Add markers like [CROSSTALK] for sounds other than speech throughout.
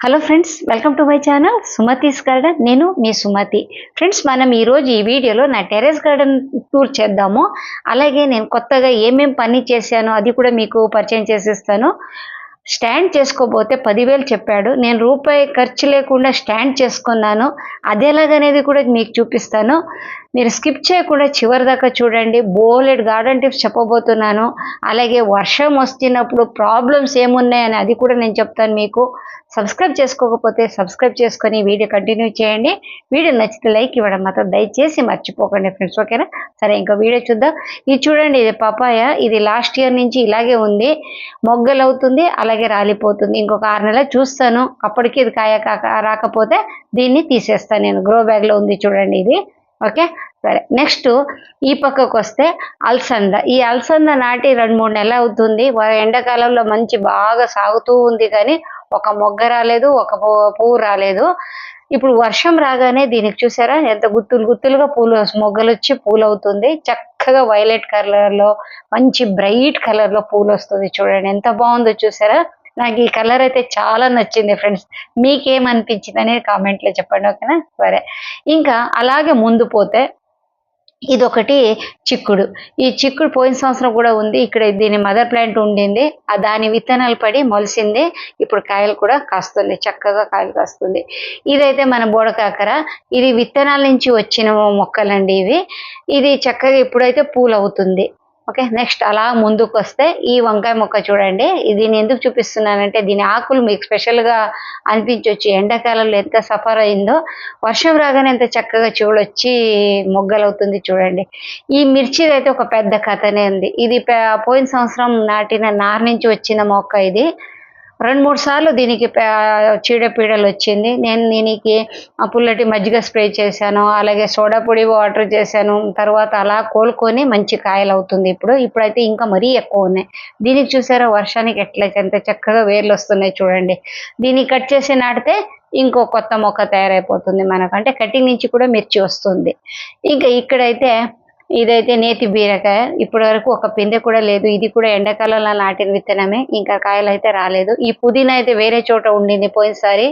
Hello friends welcome to my channel Sumathi's garden నేను మీ Sumathi friends మనం ఈరోజు ఈ వీడియోలో నా టెరెస్ గార్డెన్ టూర్ చేద్దాము. అలాగే నేను కొత్తగా ఏమేం పని చేశానో అది కూడా మీకు పరిచయం చేసేస్తాను. స్టాండ్ చేసుకోబోతే పదివేలు చెప్పాడు. నేను రూపాయి ఖర్చు లేకుండా స్టాండ్ చేసుకున్నాను. అదేలాగనేది కూడా మీకు చూపిస్తాను. మీరు స్కిప్ చేయకుండా చివరి దాకా చూడండి. బోలెడ్ గార్డెన్ టిప్స్ చెప్పబోతున్నాను. అలాగే వర్షం వస్తున్నప్పుడు ప్రాబ్లమ్స్ ఏమున్నాయని అది కూడా నేను చెప్తాను మీకు. సబ్స్క్రైబ్ చేసుకోకపోతే సబ్స్క్రైబ్ చేసుకొని వీడియో కంటిన్యూ చేయండి. వీడియో నచ్చితే లైక్ ఇవ్వడం మాత్రం దయచేసి మర్చిపోకండి ఫ్రెండ్స్ ఓకేనా సరే ఇంకో వీడియో చూద్దాం. ఇది చూడండి ఇది పపాయ. ఇది లాస్ట్ ఇయర్ నుంచి ఇలాగే ఉంది. మొగ్గలు అవుతుంది అలాగే రాలిపోతుంది. ఇంకొక ఆరు నెలలు చూస్తాను. అప్పటికి ఇది కాయ కాక రాకపోతే దీన్ని తీసేస్తాను నేను. గ్రో బ్యాగ్లో ఉంది చూడండి ఇది. ఓకే? సరే నెక్స్ట్ ఈ పక్కకు వస్తే అలసంద. ఈ అలసంద నాటి రెండు మూడు నెలలు అవుతుంది ఎండాకాలంలో మంచి బాగా సాగుతూ ఉంది కానీ ఒక మొగ్గ రాలేదు ఒక పూ- పువ్వు రాలేదు. ఇప్పుడు వర్షం రాగానే దీనికి చూసారా? ఎంత గుత్తులు గుత్తులుగా పూలు మొగ్గలు వచ్చి పూలు అవుతుంది చక్కగా వైలెట్ కలర్లో మంచి బ్రైట్ కలర్లో పూలు వస్తుంది చూడండి. ఎంత బాగుందో చూసారా? నాకు ఈ కలర్ అయితే చాలా నచ్చింది ఫ్రెండ్స్. మీకేమనిపించింది అనేది కామెంట్లో చెప్పండి ఓకేనా? సరే. ఇంకా అలాగే ముందు పోతే ఇదొకటి చిక్కుడు. ఈ చిక్కుడు పోయిన సంవత్సరం కూడా ఉంది. ఇక్కడ దీని మదర్ ప్లాంట్ ఉండింది. ఆ దాని విత్తనాలు పడి మొలిసింది. ఇప్పుడు కాయలు కూడా కాస్తుంది. చక్కగా కాయలు కాస్తుంది. ఇదైతే మన బోడకాకర. ఇది విత్తనాల నుంచి వచ్చిన మొక్కలండి ఇవి. ఇది చక్కగా ఇప్పుడైతే పూలు అవుతుంది ఓకే నెక్స్ట్ అలా ముందుకు వస్తే ఈ వంకాయ మొక్క చూడండి. దీన్ని ఎందుకు చూపిస్తున్నానంటే దీని ఆకులు మీకు స్పెషల్గా అనిపించవచ్చు ఎండాకాలంలో ఎంత సఫర్ అయిందో వర్షం రాగానే ఎంత చక్కగా చూడొచ్చి మొగ్గలవుతుంది చూడండి. ఈ మిర్చిది అయితే ఒక పెద్ద కథనే ఉంది. ఇది పోయిన సంవత్సరం నాటిన నార నుంచి వచ్చిన మొక్క ఇది. రెండు మూడు సార్లు దీనికి చీడపీడలు వచ్చింది. నేను దీనికి ఆ పుల్లటి మజ్జిగ స్ప్రే చేశాను అలాగే సోడా పొడి వాటర్ చేశాను. తర్వాత అలా కోలుకొని మంచి కాయలు అవుతుంది ఇప్పుడు. ఇప్పుడైతే ఇంకా మరీ ఎక్కువ ఉన్నాయి. దీనికి చూసారా వర్షానికి ఎట్లా ఎంత చక్కగా వేర్లు వస్తున్నాయి చూడండి. దీన్ని కట్ చేసి నాటితే ఇంకో కొత్త మొక్క తయారైపోతుంది మనకు. అంటే కటింగ్ నుంచి కూడా మిర్చి వస్తుంది. ఇంకా ఇక్కడైతే ఇదైతే నేతి బీరకాయ. ఇప్పటి వరకు ఒక పిందె కూడా లేదు. ఇది కూడా ఎండాకాలంలో నాటిన విత్తనమే. ఇంకా కాయలు అయితే రాలేదు. ఈ పుదీనా అయితే వేరే చోట ఉండింది పోయినసారి.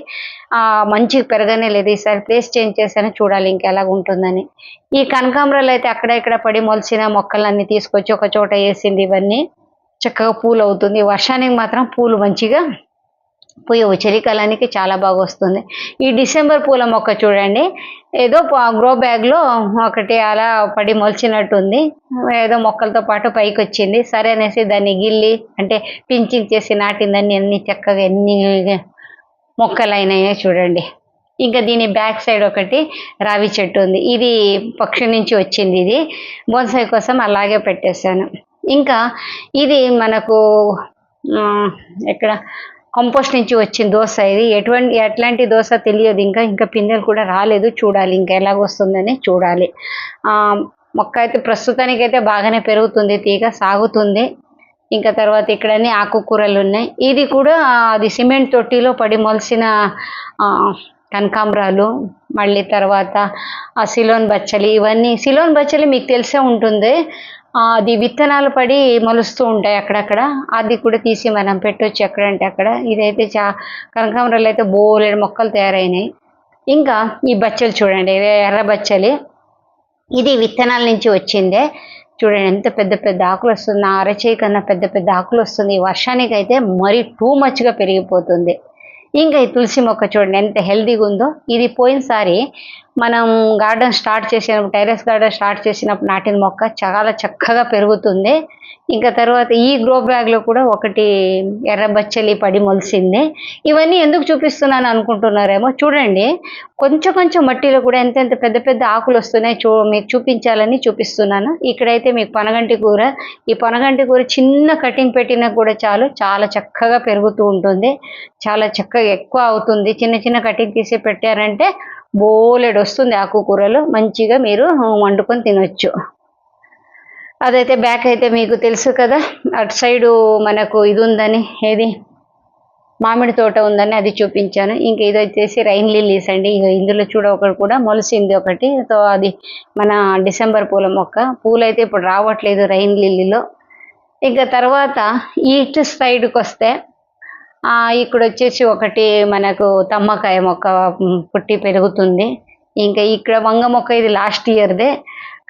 మంచి మంచిగా పెరగనే లేదు. ఈసారి ప్లేస్ చేంజ్ చేశాను. చూడాలి ఇంకా ఎలాగ ఉంటుందని. ఈ కనకాంబరాలు అయితే అక్కడ ఇక్కడ పడి మొలిసిన మొక్కలన్నీ తీసుకొచ్చి ఒక చోట వేసింది ఇవన్నీ. చక్కగా పూలు అవుతుంది. వర్షానికి మాత్రం పూలు మంచిగా పూయవు చలికాలానికి చాలా బాగా వస్తుంది. ఈ డిసెంబర్ పూల మొక్క చూడండి. ఏదో గ్రో బ్యాగ్లో ఒకటి అలా పడి మొలిచినట్టుంది. ఏదో మొక్కలతో పాటు పైకి వచ్చింది సరే అనేసి దాన్ని గిల్లి అంటే పించింగ్ చేసి నాటిందని అన్ని చక్కగా ఎన్ని మొక్కలైనాయో చూడండి. ఇంకా దీని బ్యాక్ సైడ్ ఒకటి రావి చెట్టు ఉంది. ఇది పక్షి నుంచి వచ్చింది ఇది. బోన్సాయి కోసం అలాగే పెట్టేశాను. ఇంకా ఇది మనకు ఎక్కడ? కంపోస్ట్ నుంచి వచ్చిన దోశ ఇది. ఎటువంటి ఎట్లాంటి దోశ తెలియదు. ఇంకా ఇంకా పిందెలు కూడా రాలేదు. చూడాలి ఇంకా ఎలాగొస్తుందని చూడాలి. మొక్క అయితే ప్రస్తుతానికి అయితే బాగానే పెరుగుతుంది. తీగ సాగుతుంది. ఇంకా తర్వాత ఇక్కడనే ఆకుకూరలు ఉన్నాయి. ఇది కూడా అది సిమెంట్ తొట్టిలో పడి మొలిసిన కనకాంబరాలు మళ్ళీ తర్వాత ఆ సిలోన్ బచ్చలి ఇవన్నీ సిలోన్ బచ్చలి మీకు తెలిసే ఉంటుంది. అది విత్తనాలు పడి మొలుస్తూ ఉంటాయి అక్కడక్కడ. అది కూడా తీసి మనం పెట్టొచ్చు ఎక్కడంటే అక్కడ. ఇదైతే చా కనకాంబరాలు అయితే బోలేడు మొక్కలు తయారైనాయి. ఇంకా ఈ బచ్చలు చూడండి ఎర్ర బచ్చలి. ఇది విత్తనాల నుంచి వచ్చిందే. చూడండి ఎంత పెద్ద పెద్ద ఆకులు వస్తుంది. నా అరచేయి కన్నా పెద్ద పెద్ద ఆకులు వస్తుంది. ఈ వర్షానికి అయితే మరీ టూ మచ్గా పెరిగిపోతుంది. ఇంకా ఈ తులసి మొక్క చూడండి ఎంత హెల్దీగా ఉందో ఇది పోయినసారి మనం గార్డెన్ స్టార్ట్ చేసినప్పుడు టైరస్ గార్డెన్ స్టార్ట్ చేసినప్పుడు నాటిన మొక్క చాలా చక్కగా పెరుగుతుంది. ఇంకా తర్వాత ఈ గ్రో బ్యాగ్లో కూడా ఒకటి ఎర్ర బచ్చలి పడి మొలిసింది. ఇవన్నీ ఎందుకు చూపిస్తున్నాను అనుకుంటున్నారేమో చూడండి. కొంచెం కొంచెం మట్టిలో కూడా ఎంత పెద్ద పెద్ద ఆకులు వస్తున్నాయి చూ మీకు చూపించాలని చూపిస్తున్నాను. ఇక్కడైతే మీకు పనగంటి కూర ఈ పనగంటి కూర చిన్న కటింగ్ పెట్టినా కూడా చాలు చాలా చక్కగా పెరుగుతూ ఉంటుంది. చాలా చక్కగా ఎక్కువ అవుతుంది. చిన్న చిన్న కటింగ్ తీసి పెట్టారంటే బోలెడు వస్తుంది ఆకుకూరలు. మంచిగా మీరు వండుకొని తినొచ్చు. అదైతే బ్యాక్ అయితే మీకు తెలుసు కదా అటు సైడు మనకు ఇది ఉందని ఏది? మామిడి తోట ఉందని అది చూపించాను. ఇంకా ఇది వచ్చేసి రైన్ లిల్లీస్ అండి. ఇక ఇందులో చూడ ఒకటి కూడా మొలిసింది ఒకటి. సో అది మన డిసెంబర్ పూల మొక్క. పూలైతే ఇప్పుడు రావట్లేదు రైన్ లిల్లీలో. ఇంకా తర్వాత ఈస్ట్ సైడ్కి వస్తే ఇక్కడ వచ్చేసి ఒకటి మనకు తమ్మకాయ మొక్క పుట్టి పెరుగుతుంది. ఇంకా ఇక్కడ వంగ మొక్క ఇది లాస్ట్ ఇయర్దే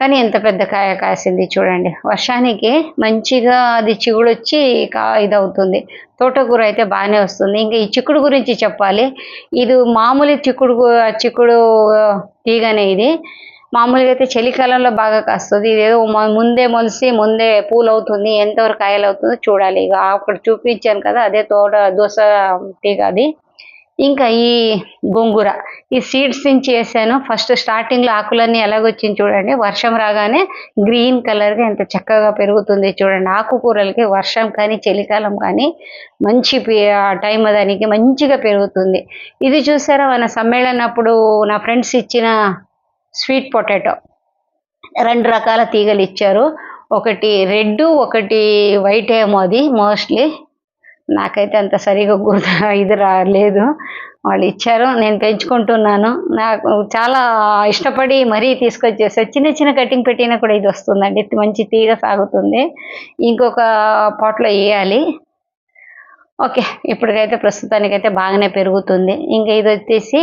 కానీ ఎంత పెద్ద కాయ కాసింది చూడండి. వర్షానికి మంచిగా అది చిగుడు వచ్చి కా ఇదవుతుంది. తోటకూర అయితే బాగానే వస్తుంది. ఇంకా ఈ చిక్కుడు గురించి చెప్పాలి. ఇది మామూలు చిక్కుడు చిక్కుడు తీగనే ఇది. మామూలుగా అయితే చలికాలంలో బాగా కాస్తుంది. ఇదేదో ముందే మొలిసి ముందే పూలు అవుతుంది ఎంతవరకు కాయలు అవుతుందో చూడాలి. ఇక అక్కడ చూపించాను కదా అదే తోట దోస తీగ అది. ఇంకా ఈ గోంగూర ఈ సీడ్స్ నుంచి వేసాను ఫస్ట్ స్టార్టింగ్లో ఆకులన్నీ ఎలాగొచ్చింది చూడండి. వర్షం రాగానే గ్రీన్ కలర్గా ఎంత చక్కగా పెరుగుతుంది చూడండి. ఆకుకూరలకి వర్షం కానీ చలికాలం కానీ మంచి టైం దానికి మంచిగా పెరుగుతుంది. ఇది చూసారా మన సమ్మేళనప్పుడు నా ఫ్రెండ్స్ ఇచ్చిన స్వీట్ పొటాటో. రెండు రకాల తీగలు ఇచ్చారు. ఒకటి రెడ్ ఒకటి వైట్ ఏమో అది మోస్ట్లీ. నాకైతే అంత సరిగా గుర్తు [LAUGHS] ఇది రాలేదు. వాళ్ళు ఇచ్చారు. నేను పెంచుకుంటున్నాను. నాకు చాలా ఇష్టపడి మరీ తీసుకొచ్చేసారు చిన్న చిన్న కటింగ్ పెట్టినా కూడా ఇది వస్తుందండి. మంచి తీగ సాగుతుంది. ఇంకొక పాట్లో వేయాలి. ఓకే ఇప్పటికైతే ప్రస్తుతానికైతే బాగానే పెరుగుతుంది. ఇంకా ఇది వచ్చేసి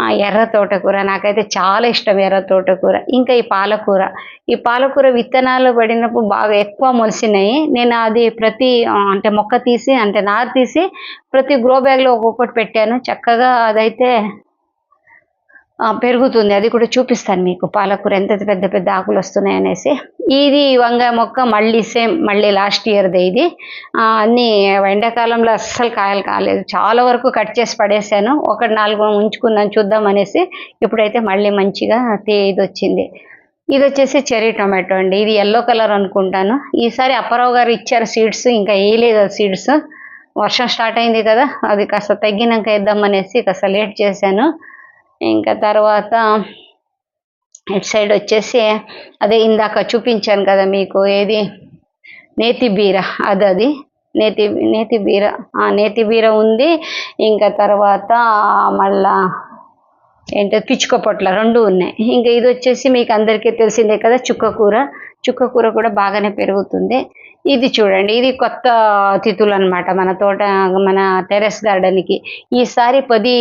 ఆ, ఎర్ర తోటకూర. నాకైతే చాలా ఇష్టం ఎర్ర తోటకూర. ఇంకా ఈ పాలకూర. ఈ పాలకూర విత్తనాలు పడినప్పుడు బాగా ఎక్కువ మొలిసినాయి. నేను అది ప్రతి అంటే మొక్క తీసి అంటే నారు తీసి ప్రతి గ్రో బ్యాగ్లో ఒక్కొక్కటి పెట్టాను. చక్కగా అదైతే పెరుగుతుంది. అది కూడా చూపిస్తాను మీకు. పాలకూర ఎంత పెద్ద పెద్ద ఆకులు వస్తున్నాయి అనేసి. ఇది వంకాయ మొక్క మళ్ళీ సేమ్ మళ్ళీ లాస్ట్ ఇయర్దే ఇది. అన్నీ ఎండాకాలంలో అస్సలు కాయలు కాలేదు. చాలా వరకు కట్ చేసి పడేసాను. ఒకటి నాలుగు ఉంచుకుందాం చూద్దాం అనేసి ఇప్పుడైతే మళ్ళీ మంచిగా తే- ఇది వచ్చింది. ఇది వచ్చేసి చెర్రీ టొమాటో అండి. ఇది ఎల్లో కలర్ అనుకుంటాను. ఈసారి అప్పారావు గారు ఇచ్చారు సీడ్స్. ఇంకా వేయలేదు సీడ్స్. వర్షం స్టార్ట్ అయింది కదా. అది కాస్త తగ్గినాక వేద్దాం అనేసి కాస్త లేట్ చేశాను. ఇంకా తర్వాత ఇటు సైడ్ వచ్చేసి అదే ఇందాక చూపించాను కదా మీకు ఏది? నేతి బీర. అది అది. నేతి నేతి బీర. నేతి బీర ఉంది. ఇంకా తర్వాత మళ్ళా ఏంటో? పిచ్చుక పొట్ల రెండు ఉన్నాయి. ఇంకా ఇది వచ్చేసి మీకు అందరికీ తెలిసిందే కదా చుక్క కూర. చుక్క కూర కూడా బాగానే పెరుగుతుంది. ఇది చూడండి. ఇది కొత్త తిథులు అనమాట మన తోట మన టెరెస్ గార్డెన్కి. ఈసారి పది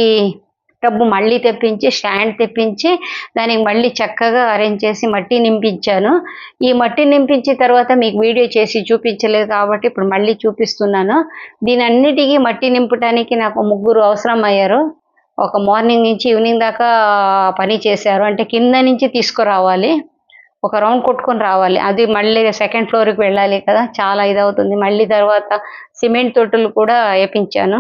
టబ్బు మళ్ళీ తెప్పించి స్టాండ్ తెప్పించి దానికి మళ్ళీ చక్కగా అరేంజ్ చేసి మట్టి నింపించాను. ఈ మట్టి నింపించిన తర్వాత మీకు వీడియో చేసి చూపించలేదు కాబట్టి ఇప్పుడు మళ్ళీ చూపిస్తున్నాను. దీని అన్నిటికీ మట్టి నింపడానికి నాకు ముగ్గురు అవసరం అయ్యారు ఒక మార్నింగ్ నుంచి ఈవినింగ్ దాకా పని చేశారు. అంటే కింద నుంచి తీసుకురావాలి. ఒక రౌండ్ కొట్టుకొని రావాలి. అది మళ్ళీ సెకండ్ ఫ్లోర్కి వెళ్ళాలి కదా. చాలా ఇదవుతుంది. మళ్ళీ తర్వాత సిమెంట్ తొట్టులు కూడా వేపించాను.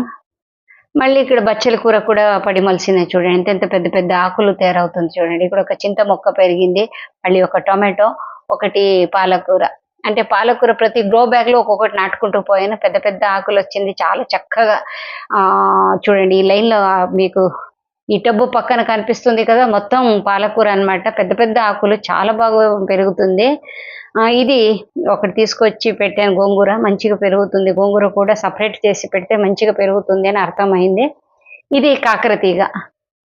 మళ్ళీ ఇక్కడ బచ్చల కూర కూడా పడి మలిసినాయి చూడండి. ఎంత ఎంత పెద్ద పెద్ద ఆకులు తయారవుతుంది చూడండి. ఇక్కడ ఒక చింత మొక్క పెరిగింది. మళ్ళీ ఒక టొమాటో ఒకటి పాలకూర. అంటే పాలకూర ప్రతి గ్రో బ్యాగ్లో ఒక్కొక్కటి నాటుకుంటూ పోయాను పెద్ద పెద్ద ఆకులు వచ్చింది. చాలా చక్కగా ఆ చూడండి. ఈ లైన్లో మీకు ఈ టబ్బు పక్కన కనిపిస్తుంది కదా మొత్తం పాలకూర అన్నమాట. పెద్ద పెద్ద ఆకులు చాలా బాగా పెరుగుతుంది. ఇది ఒకటి తీసుకొచ్చి పెట్టాను గోంగూర. మంచిగా పెరుగుతుంది. గోంగూర కూడా సపరేట్ చేసి పెడితే మంచిగా పెరుగుతుంది అని అర్థమైంది. ఇది కాకరతీగ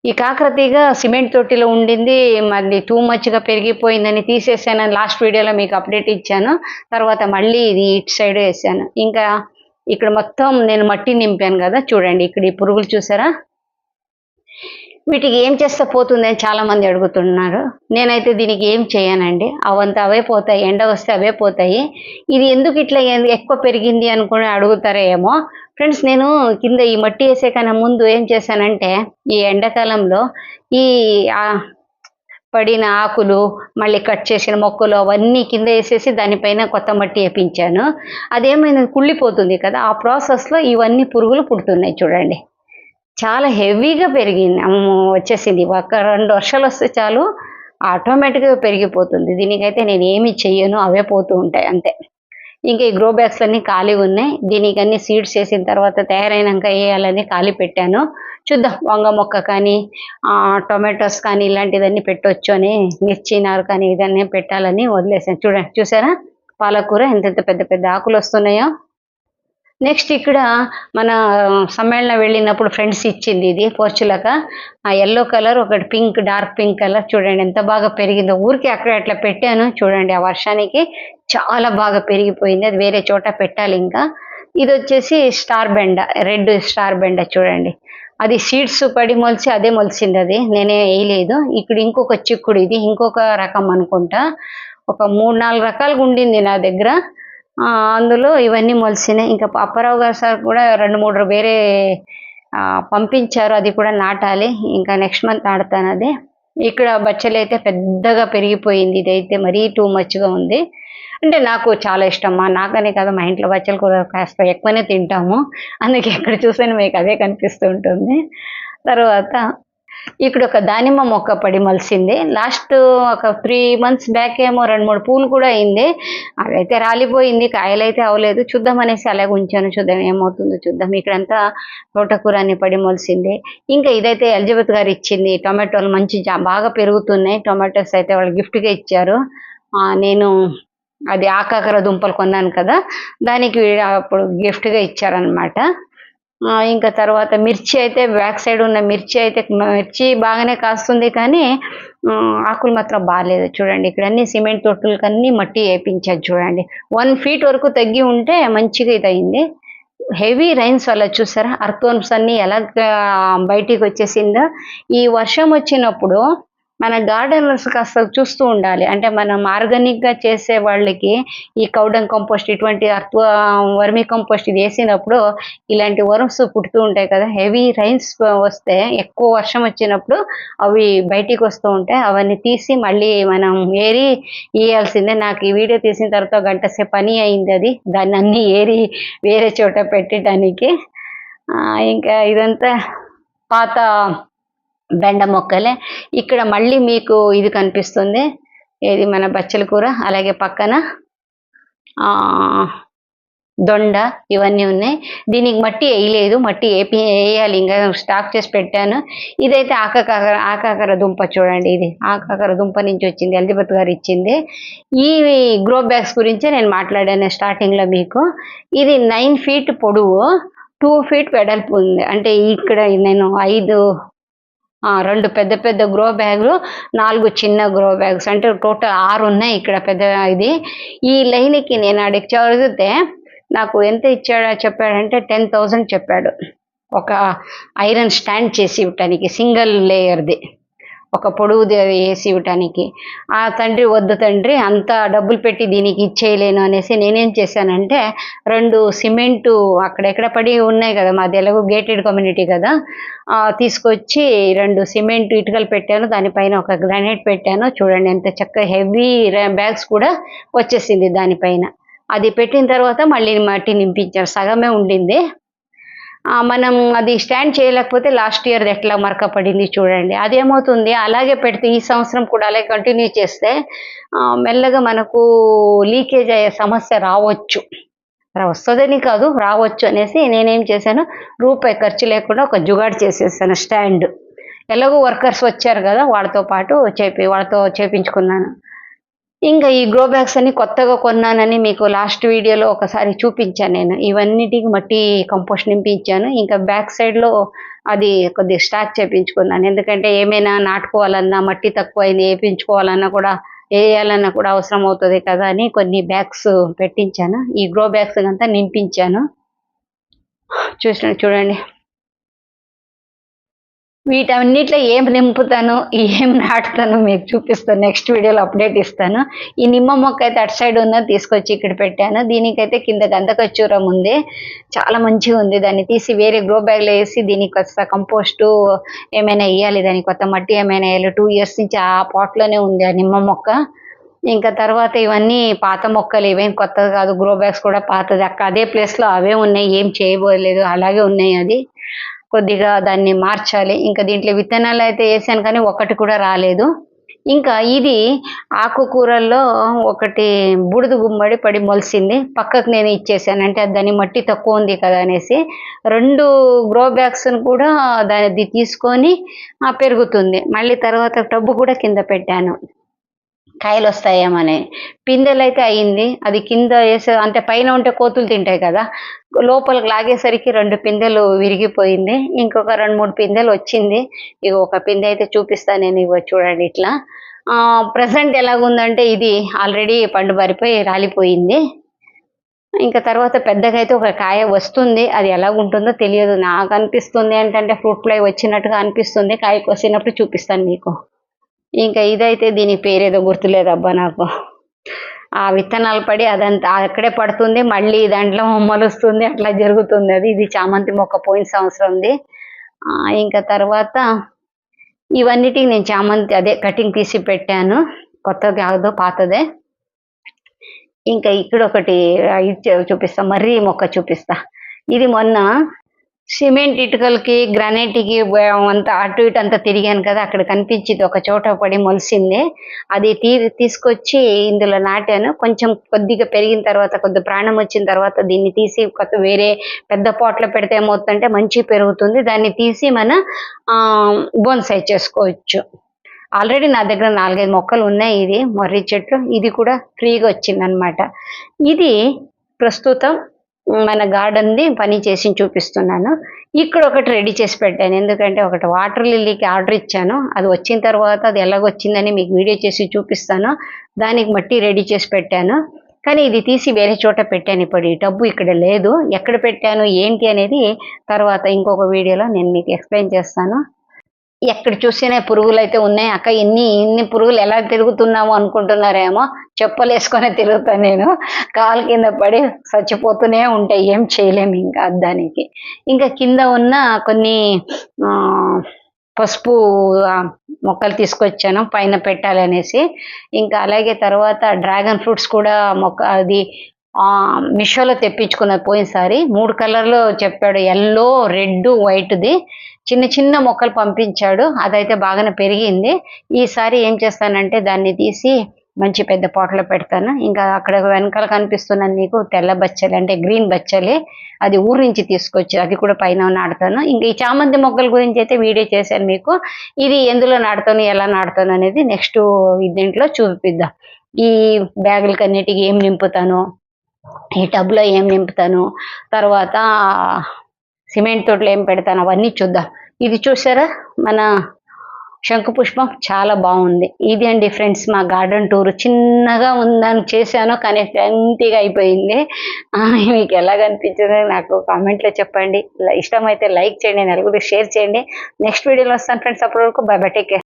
ఈ కాకరతీగ సిమెంట్ తొట్టిలో ఉండింది మళ్ళీ టూ మచ్గా పెరిగిపోయిందని తీసేసాను. లాస్ట్ వీడియోలో మీకు అప్డేట్ ఇచ్చాను. తర్వాత మళ్ళీ ఇది ఇటు సైడ్ వేసాను. ఇంకా ఇక్కడ మొత్తం నేను మట్టి నింపాను కదా చూడండి. ఇక్కడ ఈ పురుగులు చూసారా? వీటికి ఏం చేస్తే పోతుంది అని చాలా మంది అడుగుతున్నారు. నేనైతే దీనికి ఏం చేయనండి. అవంతా అవే పోతాయి ఎండ వస్తే అవే పోతాయి. ఇది ఎందుకు ఇట్లా ఎక్కువ పెరిగింది అనుకుని అడుగుతారేమో. ఏమో ఫ్రెండ్స్ నేను కింద ఈ మట్టి వేసే కన్నా ముందు ఏం చేశానంటే ఈ ఎండాకాలంలో ఈ పడిన ఆకులు మళ్ళీ కట్ చేసిన మొక్కలు అవన్నీ కింద వేసేసి దానిపైన కొత్త మట్టి వేపించాను. అదేమైనా కుళ్ళిపోతుంది కదా. ఆ ప్రాసెస్లో ఇవన్నీ పురుగులు పుడుతున్నాయి చూడండి. చాలా హెవీగా పెరిగింది. అమ్మో, వచ్చేసింది. ఒక రెండు వర్షాలు వస్తే చాలు ఆటోమేటిక్గా పెరిగిపోతుంది. దీనికైతే నేను ఏమి చెయ్యను అవే పోతూ ఉంటాయి అంతే. ఇంకా ఈ గ్రో బ్యాగ్స్ అన్నీ ఖాళీ ఉన్నాయి. దీనికి అన్ని సీడ్స్ వేసిన తర్వాత తయారైనాక వేయాలని ఖాళీ పెట్టాను. చూద్దాం వంగ మొక్క కానీ టొమాటోస్ కానీ ఇలాంటివన్నీ పెట్టొచ్చు అని మిర్చి నారు కానీ ఇదన్నీ పెట్టాలని వదిలేసాను. చూడండి చూసారా? పాలకూర ఎంత పెద్ద పెద్ద ఆకులు వస్తున్నాయో. నెక్స్ట్ ఇక్కడ మన సమ్మేళనం వెళ్ళినప్పుడు ఫ్రెండ్స్ ఇచ్చింది ఇది పోర్చులక. ఆ ఎల్లో కలర్ ఒకటి పింక్ డార్క్ పింక్ కలర్ చూడండి ఎంత బాగా పెరిగిందో. ఊరికి అక్కడ అట్లా పెట్టాను చూడండి ఆ వర్షానికి చాలా బాగా పెరిగిపోయింది అది వేరే చోట పెట్టాలి ఇంకా. ఇది వచ్చేసి స్టార్ బెండ రెడ్ స్టార్ బెండ చూడండి. అది సీడ్స్ పడి మొలిచి అదే మొలిచింది అది నేనే వేయలేదు. ఇక్కడ ఇంకొక చిక్కుడు ఇది ఇంకొక రకం అనుకుంటా. ఒక మూడు నాలుగు రకాలుగా ఉండింది నా దగ్గర. అందులో ఇవన్నీ మొలిసినాయి. ఇంకా అప్పారావు గారు సార్ కూడా రెండు మూడు వేరే పంపించారు. అది కూడా నాటాలి. ఇంకా నెక్స్ట్ మంత్ నాటుతాను అది. ఇక్కడ బచ్చలు అయితే పెద్దగా పెరిగిపోయింది. ఇదైతే మరీ టూ మచ్గా ఉంది. అంటే నాకు చాలా ఇష్టం. నాకనే కాదు మా ఇంట్లో బచ్చలు కూడా కాస్త ఎక్కువనే తింటాము. అందుకే ఎక్కడ చూసినా మీకు అదే కనిపిస్తూ ఉంటుంది. తర్వాత ఇక్కడ ఒక దానిమ్మ మొక్క పడి మలిసింది. లాస్ట్ ఒక త్రీ మంత్స్ బ్యాక్ ఏమో రెండు మూడు పూలు కూడా అయింది. అదైతే రాలిపోయింది కాయలు అయితే అవ్వలేదు చూద్దాం అనేసి అలాగే ఉంచాను. చూద్దాం ఏమవుతుందో చూద్దాం. ఇక్కడంతా తోటకూర అని పడి మొలిసింది. ఇంకా ఇదైతే ఎలిజబెత్ గారు ఇచ్చింది. టొమాటోలు మంచి జా- బాగా పెరుగుతున్నాయి. టొమాటోస్ అయితే వాళ్ళు గిఫ్ట్గా ఇచ్చారు. నేను అది ఆకాకర దుంపలు కొన్నాను కదా దానికి అప్పుడు గిఫ్ట్గా ఇచ్చారనమాట ఇంకా తర్వాత మిర్చి అయితే బ్యాక్ సైడ్ ఉన్న మిర్చి అయితే మిర్చి బాగానే కాస్తుంది కానీ ఆకులు మాత్రం బాగాలేదు. చూడండి ఇక్కడ అన్ని సిమెంట్ తొట్టులకి అన్ని మట్టి వేయించారు చూడండి. వన్ ఫీట్ వరకు తగ్గి ఉంటే మంచిగా ఇది అయింది హెవీ రైన్స్ వల్ల చూసారా అర్థోన్స్ అన్ని ఎలా బయటికి వచ్చేసిందో. ఈ వర్షం వచ్చినప్పుడు మన గార్డెనర్స్ కాస్త చూస్తూ ఉండాలి. అంటే మనం ఆర్గానిక్గా చేసే వాళ్ళకి ఈ కౌడన్ కంపోస్ట్ ఇటువంటి అర్థ వర్మి కంపోస్ట్ ఇది వేసినప్పుడు ఇలాంటి వర్మ్స్ పుడుతూ ఉంటాయి కదా. హెవీ రైన్స్ వస్తే ఎక్కువ వర్షం వచ్చినప్పుడు అవి బయటికి వస్తూ ఉంటాయి అవన్నీ తీసి మళ్ళీ మనం ఏరి వేయాల్సిందే నాకు ఈ వీడియో తీసిన తర్వాత గంట సేపు పని అయింది అది. దాన్ని అన్ని ఏరి వేరే చోట పెట్టడానికి. ఇంకా ఇదంతా పాత బెండ మొక్కలే. ఇక్కడ మళ్ళీ మీకు ఇది కనిపిస్తుంది. ఇది మన బచ్చల కూర అలాగే పక్కన దొండ ఇవన్నీ ఉన్నాయి. దీనికి మట్టి వేయలేదు మట్టి వేపి వేయాలి. ఇంకా స్టాక్ చేసి పెట్టాను. ఇదైతే ఆకాకర ఆకాకర దుంప చూడండి ఇది. ఆకాకర దుంప నుంచి వచ్చింది. ఎలిజబెత్ గారు ఇచ్చింది. ఈ గ్రో బ్యాగ్స్ గురించే నేను మాట్లాడాను స్టార్టింగ్లో మీకు. ఇది నైన్ ఫీట్ పొడవు టూ ఫీట్ వెడల్పు ఉంది. అంటే ఇక్కడ నేను ఐదు రెండు పెద్ద పెద్ద గ్రో బ్యాగులు నాలుగు చిన్న గ్రో బ్యాగ్స్ అంటే టోటల్ ఆరు ఉన్నాయి ఇక్కడ పెద్ద ఇది. ఈ లైన్కి నేను అడిగి చదివితే నాకు ఎంత ఇచ్చాడో చెప్పాడంటే టెన్ థౌజండ్ చెప్పాడు. ఒక ఐరన్ స్టాండ్ చేసి ఇవ్వటానికి సింగిల్ లేయర్ది. ఒక పొడుగు అది వేసి ఇవ్వటానికి. ఆ తండ్రి వద్దు తండ్రి అంత డబ్బులు పెట్టి దీనికి ఇచ్చేయలేను అనేసి నేనేం చేశానంటే రెండు సిమెంటు అక్కడెక్కడ పడి ఉన్నాయి కదా మాది ఎలాగో గేటెడ్ కమ్యూనిటీ కదా తీసుకొచ్చి రెండు సిమెంట్ ఇటుకలు పెట్టాను దానిపైన ఒక గ్రానైట్ పెట్టాను. చూడండి ఎంత చక్కగా హెవీ బ్యాగ్స్ కూడా వచ్చేసింది దానిపైన అది పెట్టిన తర్వాత మళ్ళీ మట్టి నింపించారు సగమే ఉండింది. మనం అది స్టాండ్ చేయలేకపోతే లాస్ట్ ఇయర్ ఎట్లా మరక పడింది చూడండి అదేమవుతుంది అలాగే పెడితే ఈ సంవత్సరం కూడా అలాగే కంటిన్యూ చేస్తే మెల్లగా మనకు లీకేజ్ అయ్యే సమస్య రావచ్చు. వస్తుందని కాదు రావచ్చు అనేసి నేనేం చేశాను? రూపాయి ఖర్చు లేకుండా ఒక జుగాడు చేసేసాను స్టాండ్. ఎలాగో వర్కర్స్ వచ్చారు కదా వాళ్ళతో పాటు చేపి వాళ్ళతో చేపించుకున్నాను. ఇంకా ఈ గ్రో బ్యాగ్స్ అన్ని కొత్తగా కొన్నానని మీకు లాస్ట్ వీడియోలో ఒకసారి చూపించాను నేను. ఇవన్నిటికి మట్టి కంపోస్ట్ నింపించాను. ఇంకా బ్యాక్ సైడ్లో అది కొద్దిగా స్టాక్ చేపించుకున్నాను. ఎందుకంటే ఏమైనా నాటుకోవాలన్నా మట్టి తక్కువైంది వేయించుకోవాలన్నా కూడా వేయాలన్నా కూడా అవసరం అవుతుంది కదా అని కొన్ని బ్యాగ్స్ పెట్టించాను. ఈ గ్రో బ్యాగ్స్ అంతా నింపించాను. చూసిన చూడండి. వీటన్నిటిలో ఏం నింపుతాను ఏం నాటుతాను మీకు చూపిస్తాను. నెక్స్ట్ వీడియోలో అప్డేట్ ఇస్తాను. ఈ నిమ్మ మొక్క అయితే అటు సైడ్ ఉన్నది తీసుకొచ్చి ఇక్కడ పెట్టాను. దీనికైతే కింద గంధకచ్చూరం ఉంది. చాలా మంచిగా ఉంది. దాన్ని తీసి వేరే గ్రో బ్యాగ్లో వేసి దీనికి కొత్త కంపోస్టు ఏమైనా వేయాలి దానికి కొత్త మట్టి ఏమైనా వేయాలి. టూ ఇయర్స్ నుంచి ఆ పాట్లోనే ఉంది ఆ నిమ్మ మొక్క. ఇంకా తర్వాత ఇవన్నీ పాత మొక్కలు ఇవేం కొత్తది కాదు. గ్రో బ్యాగ్స్ కూడా పాతది. అక్క అదే ప్లేస్లో అవే ఉన్నాయి. ఏం చేయబోలేదు. అలాగే ఉన్నాయి అది. కొద్దిగా దాన్ని మార్చాలి. ఇంకా దీంట్లో విత్తనాలు అయితే వేసాను కానీ ఒకటి కూడా రాలేదు. ఇంకా ఇది ఆకుకూరల్లో ఒకటి బూడిద గుమ్మడి పడి మొలిసింది. పక్కకు నేను ఇచ్చేసాను. అంటే దాని మట్టి తక్కువ ఉంది కదా అనేసి రెండు గ్రో బ్యాగ్స్ను కూడా దాన్ని తీసుకొని పెరుగుతుంది. మళ్ళీ తర్వాత టబ్బు కూడా కింద పెట్టాను. కాయలు వస్తాయేమని పిందెలు అయితే అయింది అది కింద వేసే అంటే పైన ఉంటే కోతులు తింటాయి కదా. లోపలికి లాగేసరికి రెండు పిందెలు విరిగిపోయింది. ఇంకొక రెండు మూడు పిందెలు వచ్చింది. ఇక ఒక పిందె అయితే చూపిస్తాను నేను ఇవ్వ చూడండి ఇట్లా. ప్రజెంట్ ఎలాగుందంటే ఇది ఆల్రెడీ పండు బారిపోయి రాలిపోయింది. ఇంకా తర్వాత పెద్దగా అయితే ఒక కాయ వస్తుంది. అది ఎలా ఉంటుందో తెలియదు. నాకు అనిపిస్తుంది ఏంటంటే ఫ్రూట్ ఫ్లై వచ్చినట్టుగా అనిపిస్తుంది. కాయకు వచ్చినప్పుడు చూపిస్తాను మీకు. ఇంకా ఇదైతే దీని పేరేదో గుర్తులేదు అబ్బా నాకు. ఆ విత్తనాలు పడి అదంతా అక్కడే పడుతుంది మళ్ళీ దాంట్లో మొలుస్తుంది అట్లా జరుగుతుంది. అది ఇది చామంతి మొక్క పోయిన సంవత్సరంది. ఇంకా తర్వాత ఇవన్నిటికి నేను చామంతి అదే కటింగ్ తీసి పెట్టాను. కొత్తది కాదో పాతదే. ఇంకా ఇక్కడ ఒకటి ఇది చూపిస్తా మర్రి మొక్క చూపిస్తా. ఇది మొన్న సిమెంట్ ఇటుకలకి గ్రానైట్కి అంతా అటు ఇటు అంతా తిరిగాను కదా అక్కడ కనిపించింది. ఒక చోట పడి మొలిసింది. అది తీ తీసుకొచ్చి ఇందులో నాటాను. కొంచెం కొద్దిగా పెరిగిన తర్వాత కొద్ది ప్రాణం వచ్చిన తర్వాత దీన్ని తీసి కొత్త వేరే పెద్ద పాట్లో పెడితే ఏమవుతుందంటే మంచి పెరుగుతుంది. దాన్ని తీసి మన బోన్సై చేసుకోవచ్చు. ఆల్రెడీ నా దగ్గర నాలుగైదు మొక్కలు ఉన్నాయి ఇది మర్రి చెట్లు. ఇది కూడా ఫ్రీగా వచ్చిందనమాట. ఇది ప్రస్తుతం మన గార్డెన్ది పని చేసి చూపిస్తున్నాను. ఇక్కడ ఒకటి రెడీ చేసి పెట్టాను. ఎందుకంటే ఒకటి వాటర్ లిల్లీకి ఆర్డర్ ఇచ్చాను. అది వచ్చిన తర్వాత అది ఎలాగొచ్చిందని మీకు వీడియో చేసి చూపిస్తాను. దానికి మట్టి రెడీ చేసి పెట్టాను. కానీ ఇది తీసి వేరే చోట పెట్టాను ఇప్పుడు. ఈ డబ్బు ఇక్కడ లేదు. ఎక్కడ పెట్టాను ఏంటి అనేది తర్వాత ఇంకొక వీడియోలో నేను మీకు ఎక్స్ప్లెయిన్ చేస్తాను. ఎక్కడ చూసినా పురుగులు అయితే ఉన్నాయి. అక్క ఇన్ని ఇన్ని పురుగులు ఎలా తిరుగుతున్నాము అనుకుంటున్నారేమో. చెప్పులు వేసుకొని తిరుగుతాను నేను. కాలు కింద పడి చచ్చిపోతూనే ఉంటాయి ఏం చేయలేము ఇంకా దానికి ఇంకా కింద ఉన్న కొన్ని పసుపు మొక్కలు తీసుకొచ్చాను పైన పెట్టాలి అనేసి ఇంకా అలాగే తర్వాత డ్రాగన్ ఫ్రూట్స్ కూడా మొక్క అది మిషోలో తెప్పించుకున్న పోయినసారి మూడు కలర్లో చెప్పాడు. ఎల్లో రెడ్ వైట్ది. చిన్న చిన్న మొక్కలు పంపించాడు. అదైతే బాగానే పెరిగింది. ఈసారి ఏం చేస్తానంటే దాన్ని తీసి మంచి పెద్ద పాటలో పెడతాను. ఇంకా అక్కడ వెనకాల కనిపిస్తున్న నీకు తెల్ల బచ్చలి అంటే గ్రీన్ బచ్చలి అది ఊరు నుంచి తీసుకొచ్చి అది కూడా పైన నాటుతాను. ఇంకా ఈ చామంతి మొక్కల గురించి అయితే వీడియో చేశాను మీకు. ఇది ఎందులో నాటుతాను ఎలా నాటుతాను అనేది నెక్స్ట్ దీంట్లో చూపిద్దాం. ఈ బ్యాగులకి అన్నిటికీ ఏం నింపుతాను ఈ టబ్లో ఏం నింపుతాను తర్వాత సిమెంట్ తోటలో ఏం పెడతాను అవన్నీ చూద్దాం. ఇది చూసారా? మన శంకుపుష్పం చాలా బాగుంది. ఇది అండి ఫ్రెండ్స్ మా గార్డెన్ టూర్. చిన్నగా ఉందని చేశాను కానీ ఎంటీగా అయిపోయింది. ఆ, మీకు ఎలాగనిపించింది నాకు కామెంట్లో చెప్పండి. ఇష్టమైతే లైక్ చేయండి నలుగురు షేర్ చేయండి. నెక్స్ట్ వీడియోలో వస్తాను ఫ్రెండ్స్. అప్పటి వరకు బై బై టేక్ కేర్.